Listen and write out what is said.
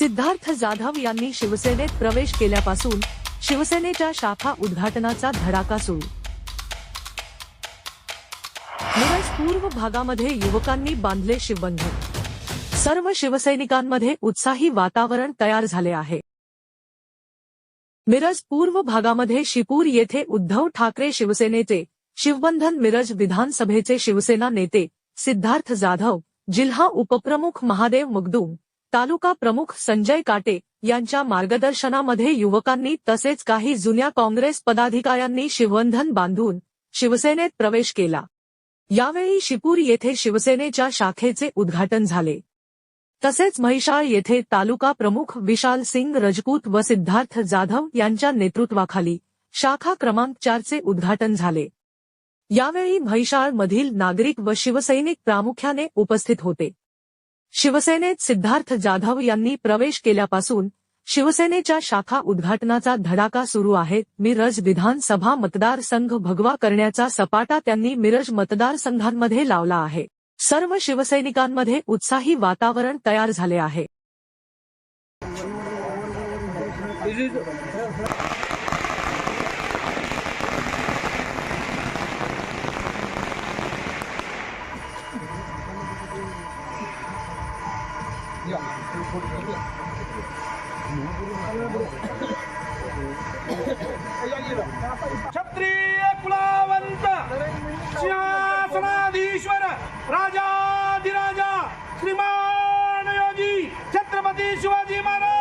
सिद्धार्थ जाधव यांनी शिवसेनेत प्रवेश केल्यापासून शिवसेनेच्या शाखा उद्घाटनाचा धडाका सुरू. मिरज पूर्व भागामध्ये युवकांनी बांधले शिवबंधन सर्व शिवसैनिकांमध्ये उत्साही वातावरण तयार झाले आहे. मिरज पूर्व भागामध्ये शिपूर येथे उद्धव ठाकरे शिवसेनेचे शिवबंधन मिरज विधानसभेचे शिवसेना नेते सिद्धार्थ जाधव जिल्हा उपप्रमुख महादेव मुगदूम तालुका प्रमुख संजय काटे यांच्या मार्गदर्शनामध्ये युवकांनी तसेच काही जुन्या काँग्रेस पदाधिकाऱ्यांनी शिवबंधन बांधून शिवसेनेत प्रवेश केला. यावेळी शिपूर येथे शिवसेनेच्या शाखेचे उद्घाटन झाले. तसेच महिषाळ येथे तालुका प्रमुख विशाल सिंग रजपूत व सिद्धार्थ जाधव यांच्या नेतृत्वाखाली शाखा क्रमांक चारचे उद्घाटन झाले. यावेळी म्हैसाळ मधील नागरिक व शिवसैनिक प्रामुख्याने उपस्थित होते. शिवसेनेत सिद्धार्थ जाधव यांनी प्रवेश केल्यापासून शिवसेनेच्या शाखा उद्घाटनाचा धडाका सुरू आहे. मिरज विधानसभा मतदारसंघ भगवा करण्याचा सपाटा त्यांनी मिरज मतदारसंघांमध्ये लावला आहे. सर्व शिवसैनिकांमध्ये उत्साही वातावरण तयार झाले आहे. क्षत्रिय कुलावंत सिंहासनाधीश्वर राजाधिराजा श्रीमान योगी छत्रपती शिवाजी महाराज!